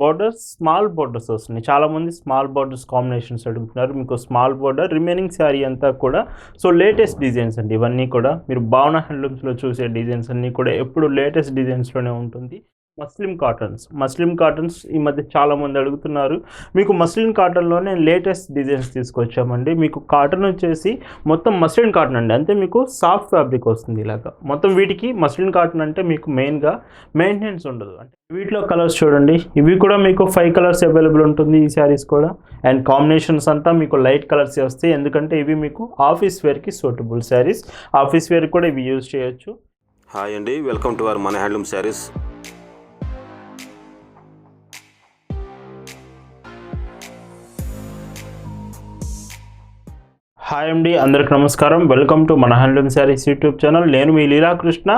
Borders small borders వస్తున్నాయి. చాలామంది small borders combinations అడుగుతున్నారు. మీకు స్మాల్ బోర్డర్ రిమైనింగ్ శారీ అంతా కూడా. సో లేటెస్ట్ డిజైన్స్ అండి. ఇవన్నీ కూడా మీరు భావన హ్యాండ్లూమ్స్లో చూసే డిజైన్స్ అన్నీ కూడా ఎప్పుడు లేటెస్ట్ డిజైన్స్లోనే ఉంటుంది. Muslim cottons. మస్లిం కాటన్స్ ఈ మధ్య చాలామంది అడుగుతున్నారు. మీకు మస్లిన్ కాటన్లోనే లేటెస్ట్ డిజైన్స్ తీసుకొచ్చామండి. మీకు కాటన్ వచ్చేసి మొత్తం మస్లిన్ కాటన్ అండి. అంటే మీకు సాఫ్ట్ ఫ్యాబ్రిక్ వస్తుంది ఇలాగా. మొత్తం వీటికి మస్లిన్ కాటన్ అంటే మీకు మెయిన్గా మెయింటెనెన్స్ ఉండదు. అంటే వీటిలో కలర్స్ చూడండి. ఇవి కూడా మీకు ఫైవ్ కలర్స్ అవైలబుల్ ఉంటుంది ఈ శారీస్ కూడా. అండ్ కాంబినేషన్స్ అంతా మీకు లైట్ కలర్స్ వస్తాయి. ఎందుకంటే ఇవి మీకు ఆఫీస్ వేర్కి సూటబుల్ శారీస్ ఆఫీస్ వేర్ కూడా ఇవి యూజ్ చేయొచ్చు. హాయ్ అండి. వెల్కమ్ టు అవర్ మన హ్యాండ్లూమ్ శారీస్ హాయ్ అండి అందరికి నమస్కారం. వెల్కమ్ టు మన హ్యాండ్లూమ్ శారీస్ యూట్యూబ్ ఛానల్. నేను మీ లీలాకృష్ణ.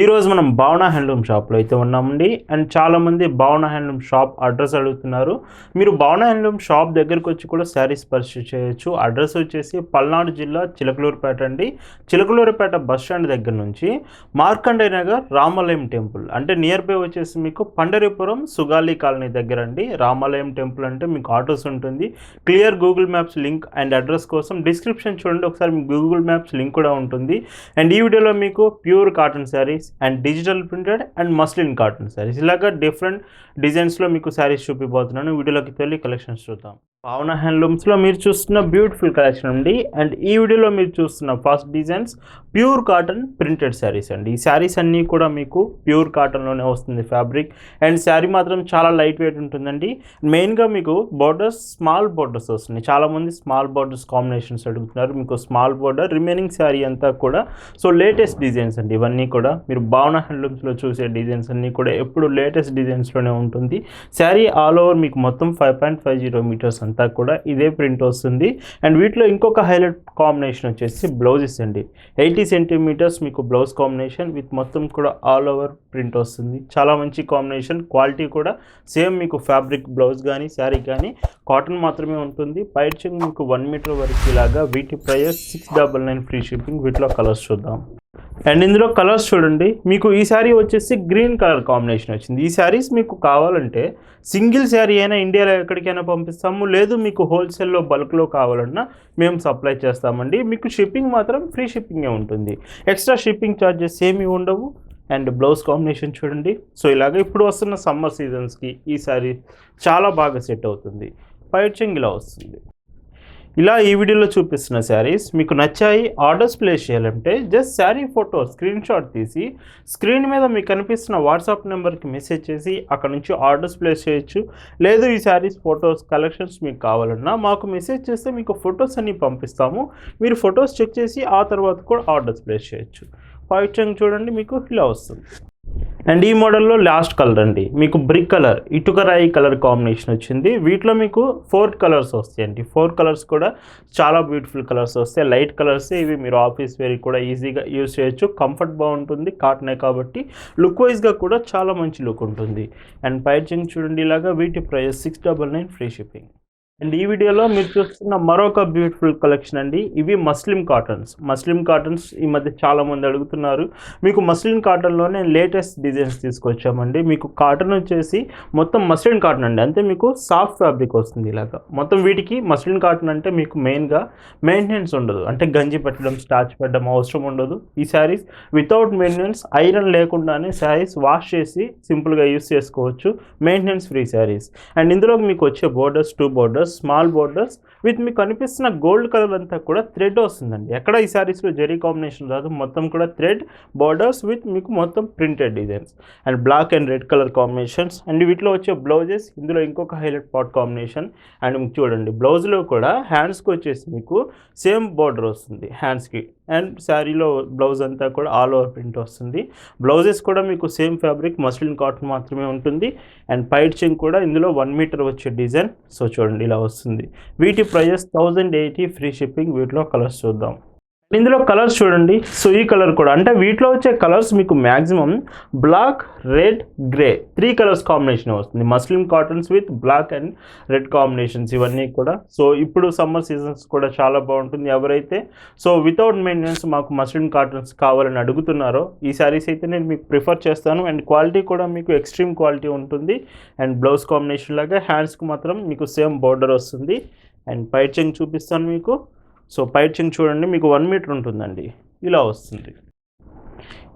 ఈరోజు మనం భావన హ్యాండ్లూమ్ షాప్లో అయితే ఉన్నామండి. అండ్ చాలామంది భావన హ్యాండ్లూమ్ షాప్ అడ్రస్ అడుగుతున్నారు. మీరు భావన హ్యాండ్లూమ్ షాప్ దగ్గరికి వచ్చి కూడా శారీస్ పర్చేస్ చేయొచ్చు. అడ్రస్ వచ్చేసి పల్నాడు జిల్లా చిలకలూరుపేట అండి. చిలకలూరుపేట బస్ స్టాండ్ దగ్గర నుంచి మార్కండే నగర్ రామాలయం టెంపుల్. అంటే నియర్ బై వచ్చేసి మీకు పండరిపురం సుగాలి కాలనీ దగ్గర అండి. రామాలయం టెంపుల్ అంటే మీకు ఆటోస్ ఉంటుంది. Clear Google Maps link and address కోసం డిస్క్రిప్షన్ చూడండి ఒకసారి మీకు గూగుల్ మ్యాప్స్ లింక్ కూడా ఉంటుంది. అండ్ ఈ వీడియోలో మీకు pure cotton saris and digital printed and muslin cotton saris ఇలాగా డిఫరెంట్ డిజైన్స్లో మీకు శారీస్ చూపిపోతున్నాను వీడియోలోకి వెళ్ళి కలెక్షన్స్ చూద్దాం. పావన హ్యాండ్లూమ్స్లో మీరు చూస్తున్న బ్యూటిఫుల్ కలెక్షన్ అండి. అండ్ ఈ వీడియోలో మీరు చూస్తున్న first designs pure cotton printed saris అండి. ఈ శారీస్ అన్నీ కూడా మీకు ప్యూర్ కాటన్లోనే వస్తుంది ఫ్యాబ్రిక్ అండ్ శారీ మాత్రం చాలా లైట్ వెయిట్ ఉంటుందండి. మెయిన్గా మీకు బోర్డర్స్ స్మాల్ బోర్డర్స్ వస్తున్నాయి చాలామంది స్మాల్ బోర్డర్స్ కాంబినేషన్స్ అడుగుతున్నారు. మీకు స్మాల్ బోర్డర్ రిమైనింగ్ శారీ అంతా కూడా. సో లేటెస్ట్ డిజైన్స్ అండి. ఇవన్నీ కూడా మీరు భావన హ్యాండ్లూమ్స్లో చూసే డిజైన్స్ అన్నీ కూడా ఎప్పుడు లేటెస్ట్ డిజైన్స్లోనే ఉంటుంది. శారీ ఆల్ ఓవర్ మీకు మొత్తం five point five zero metres అంతా కూడా ఇదే ప్రింట్ వస్తుంది. అండ్ వీటిలో ఇంకొక హైలైట్ కాంబినేషన్ వచ్చేసి బ్లౌజెస్ అండి. ఎయిటీ సెంటీమీటర్స్ మీకు బ్లౌజ్ కాంబినేషన్ విత్ మొత్తం కూడా ఆల్ ఓవర్ ప్రింట్ వస్తుంది. చాలా మంచి కాంబినేషన్. క్వాలిటీ కూడా సేమ్ మీకు ఫ్యాబ్రిక్ బ్లౌజ్ కానీ శారీ కానీ కాటన్ మాత్రమే ఉంటుంది. పైచింగ్ మీకు వన్ మీటర్ వరకు ఇలాగా వీటి price six double nine free shipping. వీటిలో కలర్స్ చూద్దాం. అండ్ ఇందులో కలర్స్ చూడండి. మీకు ఈ శారీ వచ్చేసి గ్రీన్ కలర్ కాంబినేషన్ వచ్చింది. ఈ శారీస్ మీకు కావాలంటే సింగిల్ శారీ అయినా ఇండియాలో ఎక్కడికైనా పంపిస్తాము. లేదు మీకు హోల్సేల్లో బల్క్లో కావాలన్నా మేము సప్లై చేస్తామండి. మీకు షిప్పింగ్ మాత్రం ఫ్రీ షిప్పింగే ఉంటుంది. ఎక్స్ట్రా షిప్పింగ్ ఛార్జెస్ ఏమీ ఉండవు. అండ్ బ్లౌజ్ కాంబినేషన్ చూడండి. సో ఇలాగ ఇప్పుడు వస్తున్న సమ్మర్ సీజన్స్కి ఈ శారీ చాలా బాగా సెట్ అవుతుంది. పైచింగ్ ఇలా వస్తుంది. ఇలా ఈ వీడియోలో చూపిస్తున్న శారీస్ మీకు నచ్చాయి ఆర్డర్స్ ప్లేస్ చేయాలంటే just sari photo screen shot తీసి స్క్రీన్ మీద మీకు కనిపిస్తున్న వాట్సాప్ నెంబర్కి మెసేజ్ చేసి అక్కడ నుంచి ఆర్డర్స్ ప్లేస్ చేయొచ్చు. లేదు ఈ శారీస్ ఫొటోస్ కలెక్షన్స్ మీకు కావాలన్నా మాకు మెసేజ్ చేస్తే మీకు ఫొటోస్ అన్నీ పంపిస్తాము. మీరు ఫొటోస్ చెక్ చేసి ఆ తర్వాత కూడా ఆర్డర్స్ ప్లేస్ చేయొచ్చు. వైట్ చంక్ చూడండి మీకు ఇలా వస్తుంది. అండ్ ఈ మోడల్లో లాస్ట్ కలర్ అండి. మీకు బ్రిక్ కలర్ ఇటుక రాయి కలర్ కాంబినేషన్ వచ్చింది. వీటిలో మీకు ఫోర్ కలర్స్ వస్తాయండి. ఫోర్ కలర్స్ కూడా చాలా బ్యూటిఫుల్ కలర్స్ వస్తాయి. లైట్ కలర్స్ ఇవి మీరు ఆఫీస్ వేర్ కూడా ఈజీగా యూజ్ చేయొచ్చు. కంఫర్ట్ బాగుంటుంది కాటనే కాబట్టి. లుక్ వైజ్గా కూడా చాలా మంచి లుక్ ఉంటుంది. అండ్ పైచింగ్ చూడండి ఇలాగా వీటి price six double nine free shipping and ఈ వీడియోలో మీరు చూస్తున్న మరొక బ్యూటిఫుల్ కలెక్షన్ అండి. ఇవి మస్లిం కాటన్స్ మస్లిం కాటన్స్ ఈ మధ్య చాలా మంది అడుగుతున్నారు. మీకు మస్లిం కాటన్లోనే లేటెస్ట్ డిజైన్స్ తీసుకొచ్చామండి. మీకు కాటన్ వచ్చేసి మొత్తం మస్లిన్ కాటన్ అండి. అంటే మీకు సాఫ్ట్ ఫ్యాబ్రిక్ వస్తుంది ఇలాగా. మొత్తం వీటికి మస్లిన్ కాటన్ అంటే మీకు మెయిన్గా మెయింటెనెన్స్ ఉండదు. అంటే గంజి పెట్టడం స్టార్చ్ పెట్టడం అవసరం ఉండదు. ఈ శారీస్ వితౌట్ మెయింటెనెన్స్ ఐరన్ లేకుండానే శారీస్ వాష్ చేసి సింపుల్గా యూస్ చేసుకోవచ్చు. మెయింటెనెన్స్ ఫ్రీ శారీస్ అండ్ ఇందులో మీకు వచ్చే borders two borders small borders with మీకు కనిపిస్తున్న గోల్డ్ కలర్ అంతా కూడా థ్రెడ్ వస్తుందండి. ఎక్కడ ఈ శారీస్లో జరీ కాంబినేషన్ రాదు మొత్తం కూడా థ్రెడ్ బార్డర్స్ విత్ మీకు మొత్తం printed designs and black and red colour combinations and వీటిలో వచ్చే బ్లౌజెస్ ఇందులో ఇంకొక హైలైట్ పాట్ కాంబినేషన్ అండ్ చూడండి బ్లౌజ్లో కూడా హ్యాండ్స్కి వచ్చేసి మీకు సేమ్ బోర్డర్ వస్తుంది హ్యాండ్స్కి అండ్ శారీలో బ్లౌజ్ అంతా కూడా ఆల్ ఓవర్ ప్రింట్ వస్తుంది. బ్లౌజెస్ కూడా మీకు సేమ్ ఫ్యాబ్రిక్ మస్లిన్ కాటన్ మాత్రమే ఉంటుంది. అండ్ పైట్ చెంగ్ కూడా ఇందులో వన్ మీటర్ వచ్చే డిజైన్. సో చూడండి ఇలా వస్తుంది. వీటి prices thousand eighty free shipping. వీటిలో కలర్స్ చూద్దాం. ఇందులో కలర్స్ చూడండి. సో ఈ కలర్ కూడా. అంటే వీటిలో వచ్చే కలర్స్ మీకు maximum black red grey three colours combination వస్తుంది. Muslin cottons with black and red combinations ఇవన్నీ కూడా. సో ఇప్పుడు సమ్మర్ సీజన్స్ కూడా చాలా బాగుంటుంది ఎవరైతే. సో వితౌట్ మెయింటెనెన్స్ మాకు మస్లిం కాటన్స్ కావాలని అడుగుతున్నారో ఈ శారీస్ అయితే నేను మీకు ప్రిఫర్ చేస్తాను. అండ్ క్వాలిటీ కూడా మీకు ఎక్స్ట్రీమ్ క్వాలిటీ ఉంటుంది. అండ్ బ్లౌజ్ కాంబినేషన్ లాగా హ్యాండ్స్కి మాత్రం మీకు సేమ్ బోర్డర్ వస్తుంది. అండ్ పైచింగ్ చూపిస్తాను మీకు. సో పైచింగ్ చూడండి మీకు వన్ మీటర్ ఉంటుందండి. ఇలా వస్తుంది.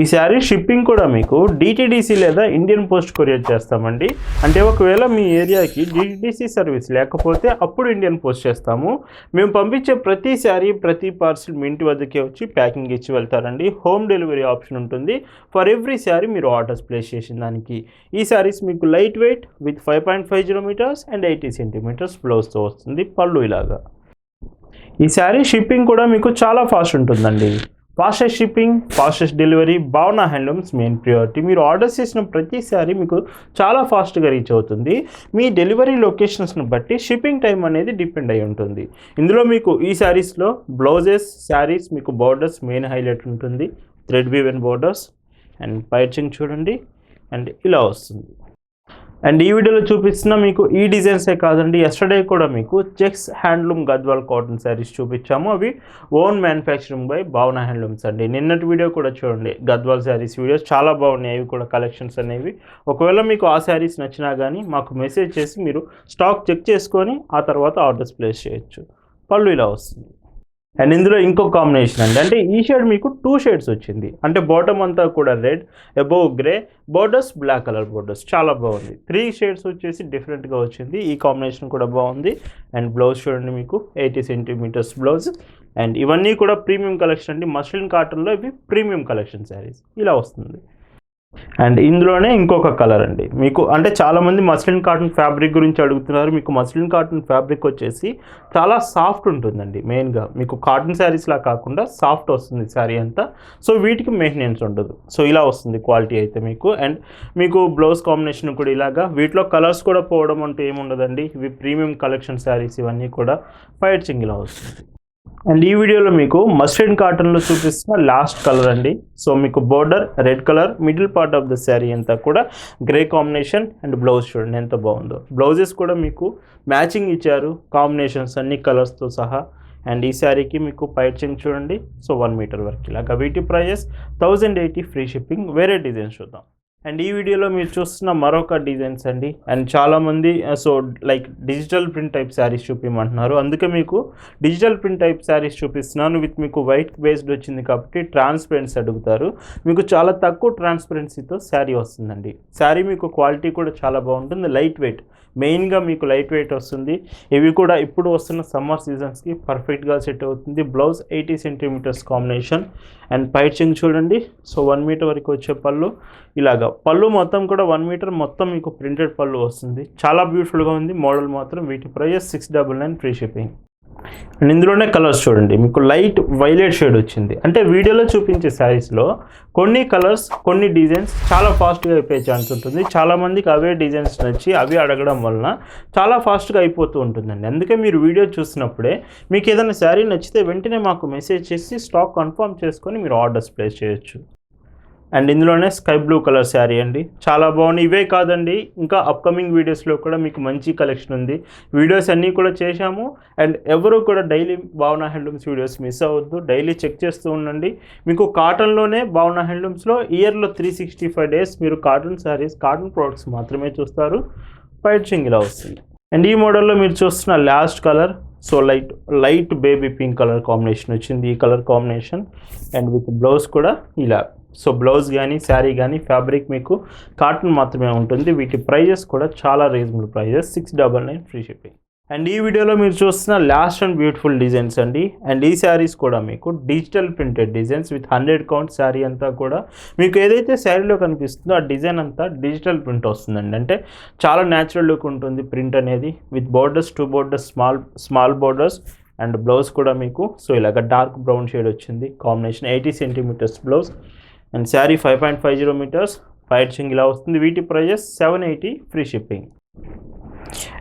ఈ శారీ షిప్పింగ్ కూడా మీకు డిటీడీసీ లేదా ఇండియన్ పోస్ట్ కొరియర్ చేస్తామండి. అంటే ఒకవేళ మీ ఏరియాకి డిటీడీసీ సర్వీస్ లేకపోతే అప్పుడు ఇండియన్ పోస్ట్ చేస్తాము. మేము పంపించే ప్రతి శారీ ప్రతి పార్సిల్ మీ ఇంటి వద్దకే వచ్చి ప్యాకింగ్ ఇచ్చి వెళ్తారండి. హోమ్ డెలివరీ ఆప్షన్ ఉంటుంది. ఫర్ ఎవ్రీ శారీ మీరు ఆర్డర్స్ ప్లేస్ చేసిన దానికి. ఈ శారీస్ మీకు light weight with five point five zero metres and eighty centimetres బ్లౌజ్తో వస్తుంది పళ్ళు ఇలాగా. ఈ శారీ షిప్పింగ్ కూడా మీకు చాలా ఫాస్ట్ ఉంటుందండి. Fastest shipping fastest delivery Bhavana handlooms main priority మీరు ఆర్డర్ చేసిన ప్రతి మీకు చాలా ఫాస్ట్గా రీచ్ అవుతుంది. మీ డెలివరీ లొకేషన్స్ని బట్టి షిప్పింగ్ టైం అనేది డిపెండ్ అయి ఉంటుంది. ఇందులో మీకు ఈ శారీస్లో బ్లౌజెస్ శారీస్ మీకు బార్డర్స్ మెయిన్ హైలైట్ ఉంటుంది. థ్రెడ్ వీవెన్ బార్డర్స్ అండ్ పైచింగ్ చూడండి. అండ్ ఇలా వస్తుంది. అండ్ ఈ వీడియోలో చూపిస్తున్న మీకు ఈ డిజైన్సే కాదండి. ఎస్టర్డే కూడా మీకు checks handloom Gadwal cotton saris చూపించాము. అవి own manufacturing by Bhavana handlooms అండి. నిన్నటి వీడియో కూడా చూడండి. గద్వాల్ శారీస్ వీడియోస్ చాలా బాగున్నాయి. అవి కూడా కలెక్షన్స్ అనేవి. ఒకవేళ మీకు ఆ శారీస్ నచ్చినా కానీ మాకు మెసేజ్ చేసి మీరు స్టాక్ చెక్ చేసుకొని ఆ తర్వాత ఆర్డర్స్ ప్లేస్ చేయొచ్చు. పళ్ళు ఇలా వస్తుంది. అండ్ ఇందులో ఇంకో కాంబినేషన్ అండి. అంటే ఈ షేడ్ మీకు టూ షేడ్స్ వచ్చింది. అంటే బాటమ్ అంతా కూడా red above grey borders black colour borders చాలా బాగుంది. త్రీ షేడ్స్ వచ్చేసి డిఫరెంట్గా వచ్చింది. ఈ కాంబినేషన్ కూడా బాగుంది. అండ్ బ్లౌజ్ చూడండి మీకు ఎయిటీ సెంటీమీటర్స్ బ్లౌజ్ అండ్ ఇవన్నీ కూడా ప్రీమియం కలెక్షన్ అండి. మస్లిన్ కాటన్లో ఇవి ప్రీమియం కలెక్షన్ శారీస్ ఇలా వస్తుంది. అండ్ ఇందులోనే ఇంకొక కలర్ అండి. మీకు అంటే చాలామంది మస్లిన్ కాటన్ ఫ్యాబ్రిక్ గురించి అడుగుతున్నారు. మీకు మస్లిన్ కాటన్ ఫ్యాబ్రిక్ వచ్చేసి చాలా సాఫ్ట్ ఉంటుందండి మెయిన్గా. మీకు కాటన్ శారీస్లా కాకుండా సాఫ్ట్ వస్తుంది శారీ అంతా. సో వీటికి మెయింటెనెన్స్ ఉండదు. సో ఇలా వస్తుంది క్వాలిటీ అయితే మీకు. అండ్ మీకు బ్లౌజ్ కాంబినేషన్ కూడా ఇలాగా. వీటిలో కలర్స్ కూడా పోవడం అంటూ ఏముండదండి. ఇవి ప్రీమియం కలెక్షన్ శారీస్ ఇవన్నీ కూడా. ఫైట్ చింగిలా వస్తుంది. అండ్ ఈ వీడియోలో మీకు మస్టర్డ్ కాటన్లో చూపిస్తున్న లాస్ట్ కలర్ అండి. సో మీకు border red colour middle part of the sari అంతా కూడా గ్రే కాంబినేషన్ అండ్ బ్లౌజ్ చూడండి ఎంత బాగుందో. బ్లౌజెస్ కూడా మీకు మ్యాచింగ్ ఇచ్చారు కాంబినేషన్స్ అన్ని కలర్స్తో సహా. అండ్ ఈ శారీకి మీకు పైచింగ్ చూడండి. సో వన్ మీటర్ వరకు ఇలాగా. వీటి prices thousand eighty free shipping వేరే డిజైన్స్ చూద్దాం. అండ్ ఈ వీడియోలో మీరు చూస్తున్న మరొక డిజైన్స్ అండి. అండ్ చాలామంది so like digital print type saris చూపించమంటున్నారు అందుకే మీకు డిజిటల్ ప్రింట్ టైప్ శారీస్ చూపిస్తున్నాను. విత్ మీకు వైట్ బేస్డ్ వచ్చింది కాబట్టి ట్రాన్స్పరెన్సీ అడుగుతారు. మీకు చాలా తక్కువ ట్రాన్స్పరెన్సీతో శారీ వస్తుందండి. శారీ మీకు క్వాలిటీ కూడా చాలా బాగుంటుంది. లైట్ వెయిట్ మెయిన్గా మీకు లైట్ వెయిట్ వస్తుంది. ఇవి కూడా ఇప్పుడు వస్తున్న సమ్మర్ సీజన్స్కి పర్ఫెక్ట్గా సెట్ అవుతుంది. Blouse eighty centimetres combination and పైచింగ్ చూడండి. సో వన్ మీటర్ వరకు వచ్చే పళ్ళు. ఇలాగా. పళ్ళు మొత్తం కూడా వన్ మీటర్ మొత్తం మీకు ప్రింటెడ్ పళ్ళు వస్తుంది. చాలా బ్యూటిఫుల్గా ఉంది. మోడల్ మాత్రం వీటి price six double nine free shipping and ఇందులోనే కలర్స్ చూడండి. మీకు లైట్ వైలెట్ షేడ్ వచ్చింది. అంటే వీడియోలో చూపించే శారీస్లో కొన్ని కలర్స్ కొన్ని డిజైన్స్ చాలా ఫాస్ట్గా అయిపోయే ఛాన్స్ ఉంటుంది. చాలామందికి అవే డిజైన్స్ నచ్చి అవి అడగడం వలన చాలా ఫాస్ట్గా అయిపోతూ ఉంటుందండి. అందుకే మీరు వీడియో చూసినప్పుడే మీకు ఏదైనా శారీ నచ్చితే వెంటనే మాకు మెసేజ్ చేసి స్టాక్ కన్ఫర్మ్ చేసుకొని మీరు ఆర్డర్స్ ప్లేస్ చేయొచ్చు. అండ్ ఇందులోనే స్కై బ్లూ కలర్ శారీ అండి. చాలా బాగుంది ఇవే కాదండి ఇంకా అప్కమింగ్ వీడియోస్లో కూడా మీకు మంచి కలెక్షన్ ఉంది. వీడియోస్ అన్నీ కూడా చేశాము. అండ్ ఎవరు కూడా daily Bhavana handlooms videos miss అవ్వద్దు. డైలీ చెక్ చేస్తూ ఉండండి. మీకు కాటన్లోనే భావన హ్యాండ్లూమ్స్లో ఇయర్లో త్రీ సిక్స్టీ ఫైవ్ డేస్ మీరు కాటన్ శారీస్ కాటన్ ప్రోడక్ట్స్ మాత్రమే చూస్తారు. పైట్ చింగ్ ఇలా వస్తుంది. అండ్ ఈ మోడల్లో మీరు చూస్తున్న last colour so light light baby pink colour combination వచ్చింది. ఈ colour combination and with blouse కూడా ఇలా. సో బ్లౌజ్ కానీ శారీ కానీ ఫ్యాబ్రిక్ మీకు కాటన్ మాత్రమే ఉంటుంది. వీటి ప్రైజెస్ కూడా చాలా reasonable prices. Six double nine free shipping. And ఈ వీడియోలో మీరు చూస్తున్న లాస్ట్ అండ్ బ్యూటిఫుల్ డిజైన్స్ అండి. అండ్ ఈ శారీస్ కూడా మీకు digital printed designs with hundred count sari అంతా కూడా మీకు ఏదైతే శారీలో కనిపిస్తుందో ఆ డిజైన్ అంతా డిజిటల్ ప్రింట్ వస్తుందండి. అంటే చాలా న్యాచురల్ లుక్ ఉంటుంది ప్రింట్ అనేది with borders two borders small small borders and blouse కూడా మీకు. సో ఇలాగ డార్క్ బ్రౌన్ షేడ్ వచ్చింది. Combination eighty centimetres blouse. And sari five point five zero metres fight చింగ్ ఇలా వస్తుంది. వీటి prices seven eighty free shipping.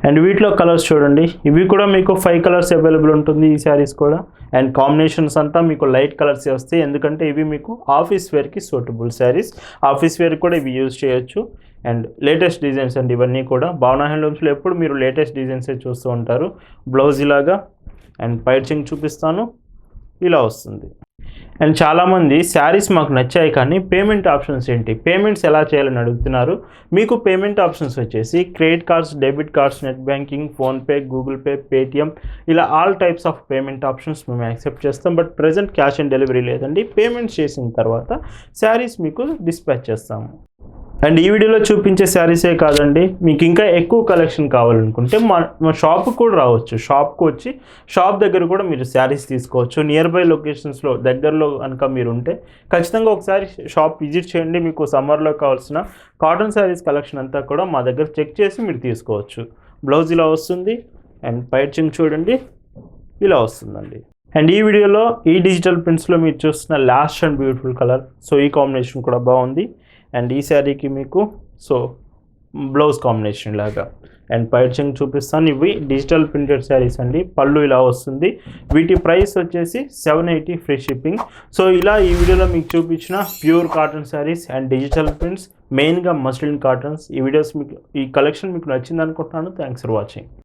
And వీటిలో colours చూడండి. ఇవి కూడా మీకు ఫైవ్ కలర్స్ అవైలబుల్ ఉంటుంది ఈ శారీస్ కూడా. అండ్ కాంబినేషన్స్ అంతా మీకు లైట్ కలర్స్ వస్తాయి. ఎందుకంటే ఇవి మీకు ఆఫీస్ వేర్కి సూటబుల్ శారీస్. ఆఫీస్ వేర్ కూడా ఇవి యూజ్ చేయొచ్చు. అండ్ లేటెస్ట్ డిజైన్స్ అండి ఇవన్నీ కూడా. భావన హ్యాండ్లూమ్స్లో ఎప్పుడు మీరు లేటెస్ట్ డిజైన్సే చూస్తూ ఉంటారు. బ్లౌజ్ ఇలాగా. అండ్ పైచింగ్ చూపిస్తాను. ఇలా వస్తుంది. అండ్ చాలామంది శారీస్ మాకు నచ్చాయి కానీ పేమెంట్ ఆప్షన్స్ ఏంటి? పేమెంట్స్ ఎలా చేయాలని అడుగుతున్నారు? మీకు పేమెంట్ ఆప్షన్స్ వచ్చేసి credit cards debit cards net banking PhonePe Google Pay Paytm ఇలా all types of payment options మేము యాక్సెప్ట్ చేస్తాం. But present cash on delivery లేదండి. పేమెంట్స్ చేసిన తర్వాత శారీస్ మీకు డిస్పాచ్ చేస్తాము. అండ్ ఈ వీడియోలో చూపించే శారీసే కాదండి. మీకు ఇంకా ఎక్కువ కలెక్షన్ కావాలనుకుంటే మా మా షాప్కి కూడా రావచ్చు. షాప్కి వచ్చి షాప్ దగ్గర కూడా మీరు శారీస్ తీసుకోవచ్చు. నియర్ బై లొకేషన్స్లో దగ్గరలో కనుక మీరు ఉంటే ఖచ్చితంగా ఒకసారి షాప్ విజిట్ చేయండి. మీకు సమ్మర్లో కావాల్సిన కాటన్ శారీస్ కలెక్షన్ అంతా కూడా మా దగ్గర చెక్ చేసి మీరు తీసుకోవచ్చు. బ్లౌజ్ ఇలా వస్తుంది. అండ్ పైచింగ్ చూడండి. ఇలా వస్తుందండి. అండ్ ఈ వీడియోలో ఈ డిజిటల్ ప్రింట్స్లో మీరు చూస్తున్న last and beautiful colour. So ఈ కాంబినేషన్ కూడా బాగుంది. అండ్ ఈ శారీకి మీకు సో బ్లౌజ్ కాంబినేషన్ లాగా. అండ్ పైచింగ్ చూపిస్తాను. ఇవి డిజిటల్ ప్రింటెడ్ శారీస్ అండి. పళ్ళు ఇలా వస్తుంది. వీటి ప్రైస్ వచ్చేసి seven eighty free shipping so ఇలా ఈ వీడియోలో మీకు చూపించిన pure cotton saris and digital prints మెయిన్గా మస్లిన్ కాటన్స్ ఈ వీడియోస్ మీకు ఈ కలెక్షన్ మీకు నచ్చింది అనుకుంటున్నాను. Thanks for watching